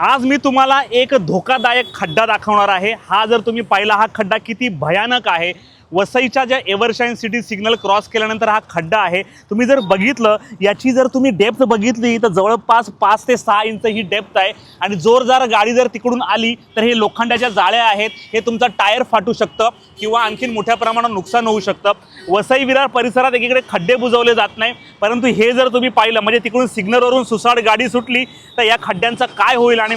आज मी तुम्हाला एक धोकादायक खड्डा दाखवणार आहे. हा जर तुम्ही पाहिला हा खड्डा किती भयानक आहे. वसईच्या ज्या एव्हरशाईन सिटी सिग्नल क्रॉस केल्यानंतर हा खड्डा आहे. तुम्ही जर बघितलं याची जर तुम्ही डेप्थ बघितली तर जवळपास पाच ते सहा इंच ही डेप्थ आहे. आणि जोरदार गाडी जर तिकडून आली तर हे लोखंडाच्या जाळ्या आहेत. हे तुमचं टायर फाटू शकतं किंवा आणखीन मोठ्या प्रमाणात नुकसान होऊ शकतं. वसई विरार परिसरात एकीकडे खड्डे बुजवले जात नाही. परंतु हे जर तुम्ही पाहिलं म्हणजे तिकडून सिग्नलवरून सुसाड गाडी सुटली तर या खड्ड्यांचं काय होईल? आणि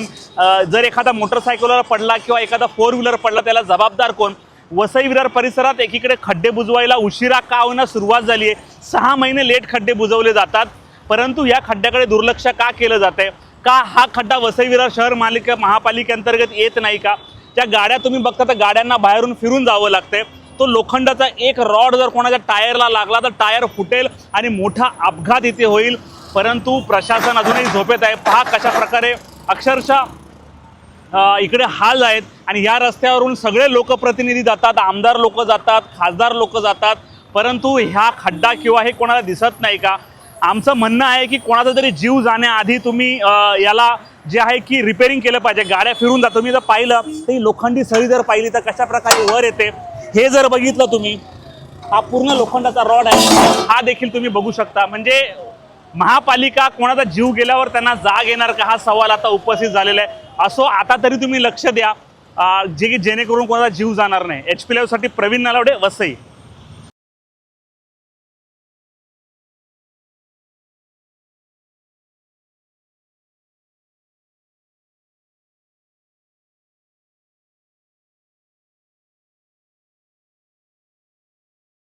जर एखादा मोटरसायकलवर पडला किंवा एखादा फोर व्हीलर पडला त्याला जबाबदार कोण? वसई विरार परिसरात एकीकडे खड्डे बुजवायला उशिरा का होणं सुरुवात झाली आहे. सहा महिने लेट खड्डे बुजवले जातात. परंतु या खड्ड्याकडे दुर्लक्ष का केलं जातंय? का हा खड्डा वसई विरार शहर मालिका महापालिकेअंतर्गत येत नाही का? त्या गाड्या तुम्ही बघता तर गाड्यांना बाहेरून फिरून जावं लागतंय. तो लोखंडाचा एक रॉड जर कोणाच्या टायरला लागला तर टायर फुटेल आणि मोठा अपघात इथे होईल. परंतु प्रशासन अजूनही झोपेत आहे. पहा कशा प्रकारे अक्षरशः इकडे हाल आहेत. आणि या रस्त्यावरून सगळे लोकप्रतिनिधी जातात आमदार लोक जातात खासदार लोक जातात परंतु ह्या खड्डा किंवा हे कोणाला दिसत नाही का? आमचं म्हणणं आहे की कोणाचा तरी जीव जाण्याआधी तुम्ही याला जे आहे की रिपेअरिंग केलं पाहिजे. गाड्या फिरून जा. तुम्ही जर पाहिलं तर ही लोखंडी सळी जर पाहिली तर कशा प्रकारे वर येते? हे जर बघितलं तुम्ही हा पूर्ण लोखंडाचा रॉड आहे. हा देखील तुम्ही बघू शकता. म्हणजे महापालिका कोणाचा जीव गेल्यावर त्यांना जाग येणार का? हा सवाल आता उपस्थित झालेला आहे. असो आता तरी तुम्ही लक्ष द्या. जे की जेणेकरून कोणाचा जीव जाणार नाही. एच पी साठी प्रवीण नालावडे वसई.